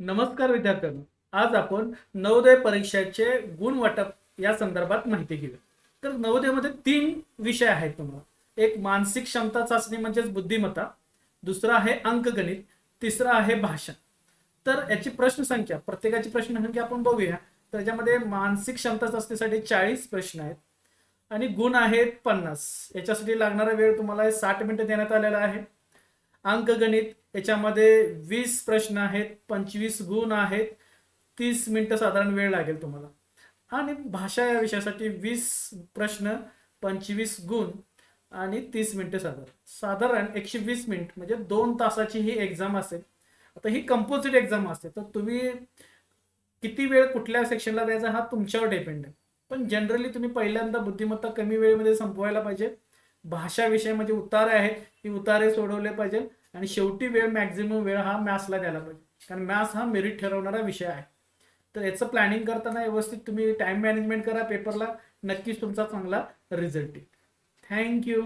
नमस्कार विद्यार्थ्यांनो. आज आपण नवोदय परीक्षेचे गुण वाटप या संदर्भात माहिती घेऊ तर नवोदयमध्ये तीन विषय आहेत तुम्हाला. एक मानसिक क्षमता चाचणी म्हणजेच बुद्धिमत्ता. दुसरा आहे अंकगणित. तिसरा आहे भाषण. तर याची प्रश्न संख्या प्रत्येकाची प्रश्न संख्या आपण बघूया. तर याच्यामध्ये मानसिक क्षमता चाचणीसाठी चाळीस प्रश्न आहेत. आणि गुण आहेत पन्नास. याच्यासाठी लागणारा वेळ तुम्हाला साठ मिनिटं देण्यात आलेला आहे. अंकगणित याच्यामध्ये वीस प्रश्न आहेत पंचवीस गुण आहेत तीस मिनटं साधारण वेळ लागेल तुम्हाला. आणि भाषा या विषयासाठी वीस प्रश्न पंचवीस गुण आणि तीस मिनटं साधारण. साधारण एकशे वीस मिनिट म्हणजे दोन तासाची ही एक्झाम असेल. आता ही कंपोजिट एक्झाम असते तर तुम्ही किती वेळ कुठल्या सेक्शनला द्यायचा हा तुमच्यावर डिपेंड आहे. पण जनरली तुम्ही पहिल्यांदा बुद्धिमत्ता कमी वेळेमध्ये संपवायला पाहिजे. भाषा विषयामध्ये म्हणजे उतारे आहेत ती उतारे सोडवले पाहिजे आणि शेवटी वेळ मॅक्झिमम वेळ हा मॅथ्सला द्यायला पाहिजे. कारण मॅथ्स हा मेरिट ठरवणारा विषय आहे. तर याचं प्लॅनिंग करताना व्यवस्थित तुम्ही टाइम मॅनेजमेंट करा पेपरला नक्कीच तुमचा चांगला रिझल्ट येईल. थँक्यू